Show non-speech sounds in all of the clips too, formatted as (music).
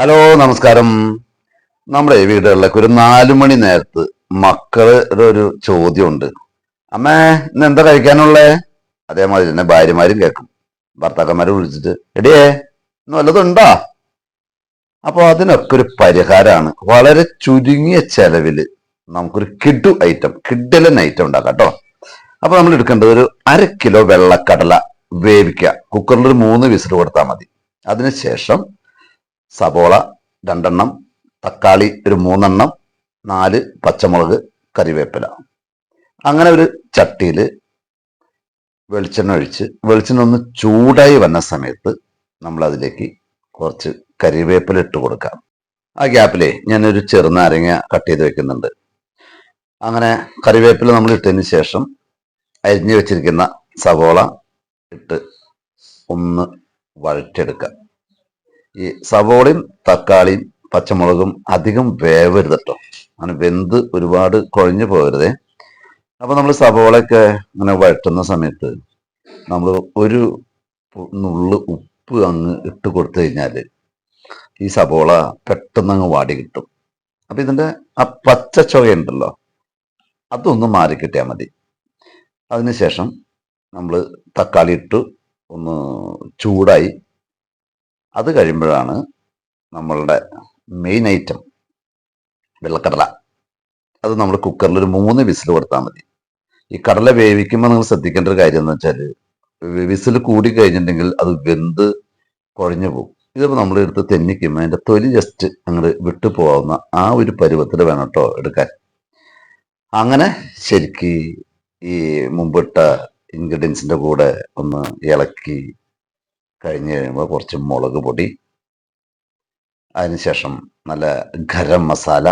Hello നമസ്കാരം. നമ്മുടെ വീടുകളിലൊക്കെ ഒരു നാലു മണി നേരത്ത് മക്കളുടെ ഒരു ചോദ്യമുണ്ട്. അമ്മേ ഇന്ന് എന്താ കഴിക്കാനുള്ളേ? അതേമാതിരി തന്നെ ഭാര്യമാരും കേൾക്കും. ഭർത്താക്കന്മാരെ വിളിച്ചിട്ട് എടിയേ ഇന്ന് വല്ലതുണ്ടോ? അപ്പൊ അതിനൊക്കെ ഒരു പരിഹാരമാണ് വളരെ ചുരുങ്ങിയ ചെലവിൽ നമുക്കൊരു കിഡു ഐറ്റം കിഡലൻ ഐറ്റം ഉണ്ടാക്കാം കേട്ടോ. അപ്പൊ നമ്മൾ എടുക്കേണ്ടത് ഒരു അര കിലോ വെള്ളക്കടല വേവിക്കുക. കുക്കറിൽ ഒരു മൂന്ന് വിസിൽ കൊടുത്താൽ മതി. അതിനുശേഷം സബോള രണ്ടെണ്ണം തക്കാളി ഒരു മൂന്നെണ്ണം നാല് പച്ചമുളക് കറിവേപ്പില അങ്ങനെ ഒരു ചട്ടിയിൽ വെളിച്ചെണ്ണ ഒഴിച്ച് വെളിച്ചെണ്ണ ഒന്ന് ചൂടായി വന്ന സമയത്ത് നമ്മൾ അതിലേക്ക് കുറച്ച് കറിവേപ്പില ഇട്ട് കൊടുക്കാം ആ ഗ്യാപ്പിലേ ഞാനൊരു ചെറുനാരങ്ങ കട്ട് ചെയ്ത് വെക്കുന്നുണ്ട്. അങ്ങനെ കറിവേപ്പില നമ്മൾ ഇട്ടതിന് ശേഷം അരിഞ്ഞു വെച്ചിരിക്കുന്ന സവോള ഇട്ട് ഒന്ന് വഴറ്റെടുക്കുക ഈ സവോളയും തക്കാളിയും പച്ചമുളകും അധികം വേവരുത് കേട്ടോ. അങ്ങനെ വെന്ത് ഒരുപാട് കുഴഞ്ഞു പോകരുതേ. അപ്പൊ നമ്മൾ സവോളയൊക്കെ ഇങ്ങനെ വഴറ്റുന്ന സമയത്ത് നമ്മൾ ഒരു നുള്ളു ഉപ്പ് അങ്ങ് ഇട്ട് കൊടുത്തു കഴിഞ്ഞാൽ ഈ സവോള പെട്ടെന്ന് അങ്ങ് വാടി കിട്ടും. അപ്പൊ ഇതിന്റെ ആ പച്ച ചുവയുണ്ടല്ലോ അതൊന്ന് മാറി കിട്ടിയാൽ മതി. അതിനുശേഷം നമ്മൾ തക്കാളി ഇട്ടു ഒന്ന് ചൂടായി അത് കഴിയുമ്പോഴാണ് നമ്മളുടെ മെയിൻ ഐറ്റം വെള്ളക്കടല. അത് നമ്മൾ കുക്കറിൽ ഒരു മൂന്ന് വിസിൽ കൊടുത്താൽ മതി. ഈ കടല വേവിക്കുമ്പോൾ നിങ്ങൾ ശ്രദ്ധിക്കേണ്ട ഒരു കാര്യം എന്ന് വെച്ചാൽ വിസിൽ കൂടി കഴിഞ്ഞിട്ടുണ്ടെങ്കിൽ അത് വെന്ത് കുഴഞ്ഞു പോകും. ഇതിപ്പോൾ നമ്മൾ എടുത്ത് തെന്നിക്കുമ്പോൾ അതിന്റെ തൊലി ജസ്റ്റ് അങ്ങോട്ട് വിട്ടു പോകാവുന്ന ആ ഒരു പരുവത്തിൽ വേണം കേട്ടോ എടുക്കാൻ. അങ്ങനെ ശരിക്ക് ഈ മുമ്പിട്ട ഇൻഗ്രീഡിയൻസിന്റെ കൂടെ ഒന്ന് ഇളക്കി കഴിഞ്ഞ് കഴിയുമ്പോൾ കുറച്ച് മുളക് പൊടി അതിനുശേഷം നല്ല ഗരം മസാല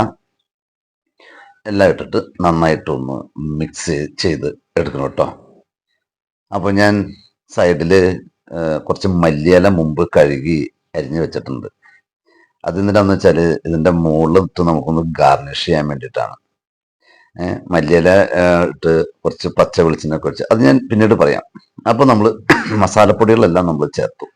എല്ലാം ഇട്ടിട്ട് നന്നായിട്ടൊന്ന് മിക്സ് ചെയ്ത് എടുക്കണം കേട്ടോ അപ്പോൾ ഞാൻ സൈഡിൽ കുറച്ച് മല്ലിയില മുമ്പ് കഴുകി അരിഞ്ഞു വെച്ചിട്ടുണ്ട്. അതെന്തിനാന്ന് വെച്ചാൽ ഇതിന്റെ മുകളിലത്ത് നമുക്കൊന്ന് ഗാർണിഷ് ചെയ്യാൻ വേണ്ടിയിട്ടാണ്. മല്ലിയില ഇട്ട് കുറച്ച് പച്ച വെളിച്ചെണ്ണ കുറച്ച് അത് ഞാൻ പിന്നീട് പറയാം. അപ്പോൾ നമ്മൾ (clears throat) മസാലപ്പൊടികളെല്ലാം നമ്മൾ ചേർത്തു.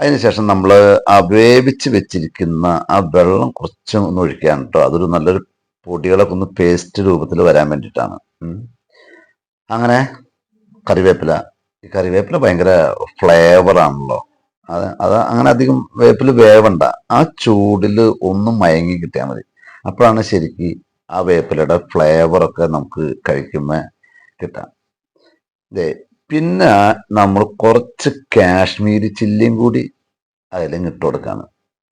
അതിനുശേഷം നമ്മൾ ആ വേവിച്ച് വെച്ചിരിക്കുന്ന ആ വെള്ളം കുറച്ച് ഒന്ന് ഒഴിക്കുകയാണ് കേട്ടോ അതൊരു നല്ലൊരു പൊടികളൊക്കെ ഒന്ന് പേസ്റ്റ് രൂപത്തിൽ വരാൻ വേണ്ടിയിട്ടാണ്. അങ്ങനെ കറിവേപ്പില. ഈ കറിവേപ്പില ഭയങ്കര ഫ്ലേവർ ആണല്ലോ അത് അത് അങ്ങനെ അധികം വേപ്പിൽ വേവണ്ട. ആ ചൂടിൽ ഒന്ന് മയങ്ങി കിട്ടിയാൽ മതി. അപ്പോഴാണ് ശരിക്ക് ആ വേപ്പിലയുടെ ഫ്ലേവർ ഒക്കെ നമുക്ക് കഴിക്കുമ്പോൾ കിട്ടാം. പിന്നെ നമ്മൾ കുറച്ച് കാശ്മീരി ചില്ലിയും കൂടി അതിലും ഇട്ട് കൊടുക്കാണ്.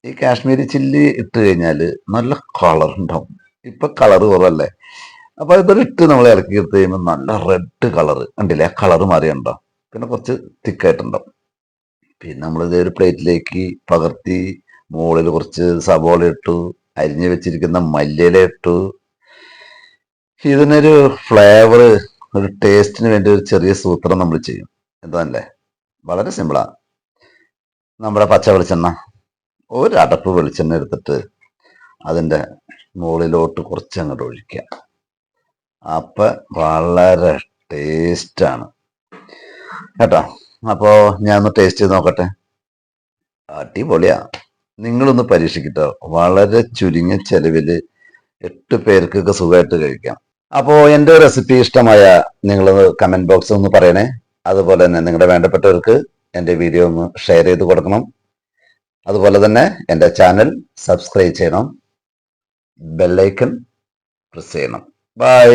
ഈ കാശ്മീരി ചില്ലി ഇട്ട് കഴിഞ്ഞാൽ നല്ല കളർ ഉണ്ടാവും. ഇപ്പം കളർ കുറവല്ലേ? അപ്പൊ ഇതൊരു ഇട്ട് നമ്മൾ ഇറക്കി എടുത്ത് കഴിയുമ്പോൾ നല്ല റെഡ് കളർ ഉണ്ടല്ലേ? ആ കളർ മാറിയുണ്ടോ പിന്നെ കുറച്ച് തിക്കായിട്ടുണ്ടാവും പിന്നെ നമ്മൾ ഇതേ ഒരു പ്ലേറ്റിലേക്ക് പകർത്തി മുകളിൽ കുറച്ച് സബോള ഇട്ടു അരിഞ്ഞു വെച്ചിരിക്കുന്ന മല്ലിയില ഇട്ടു ഇതിനൊരു ഫ്ലേവർ ഒരു ടേസ്റ്റിന് വേണ്ടി ഒരു ചെറിയ സൂത്രം നമ്മൾ ചെയ്യും. എന്താണല്ലേ? വളരെ സിമ്പിളാണ് നമ്മുടെ പച്ച വെളിച്ചെണ്ണ. ഒരു അടപ്പ് വെളിച്ചെണ്ണ എടുത്തിട്ട് അതിന്റെ മുകളിലോട്ട് കുറച്ച് അങ്ങോട്ട് ഒഴിക്കുക. അപ്പം വളരെ ടേസ്റ്റാണ് കേട്ടോ? അപ്പോൾ ഞാൻ ഒന്ന് ടേസ്റ്റ് ചെയ്ത് നോക്കട്ടെ. അടിപൊളിയാ. നിങ്ങളൊന്ന് പരീക്ഷിക്കട്ടോ. വളരെ ചുരുങ്ങിയ ചെലവിൽ എട്ട് പേർക്കൊക്കെ സുഖമായിട്ട് കഴിക്കാം. അപ്പോൾ എന്റെ റെസിപ്പി ഇഷ്ടമായ നിങ്ങൾ കമന്റ് ബോക്സ് ഒന്ന് പറയണേ. അതുപോലെ തന്നെ നിങ്ങളുടെ വേണ്ടപ്പെട്ടവർക്ക് എന്റെ വീഡിയോ ഒന്ന് ഷെയർ ചെയ്ത് കൊടുക്കണം. അതുപോലെ തന്നെ എന്റെ ചാനൽ സബ്സ്ക്രൈബ് ചെയ്യണം. ബെല്ലൈക്കൺ പ്രസ് ചെയ്യണം. ബൈ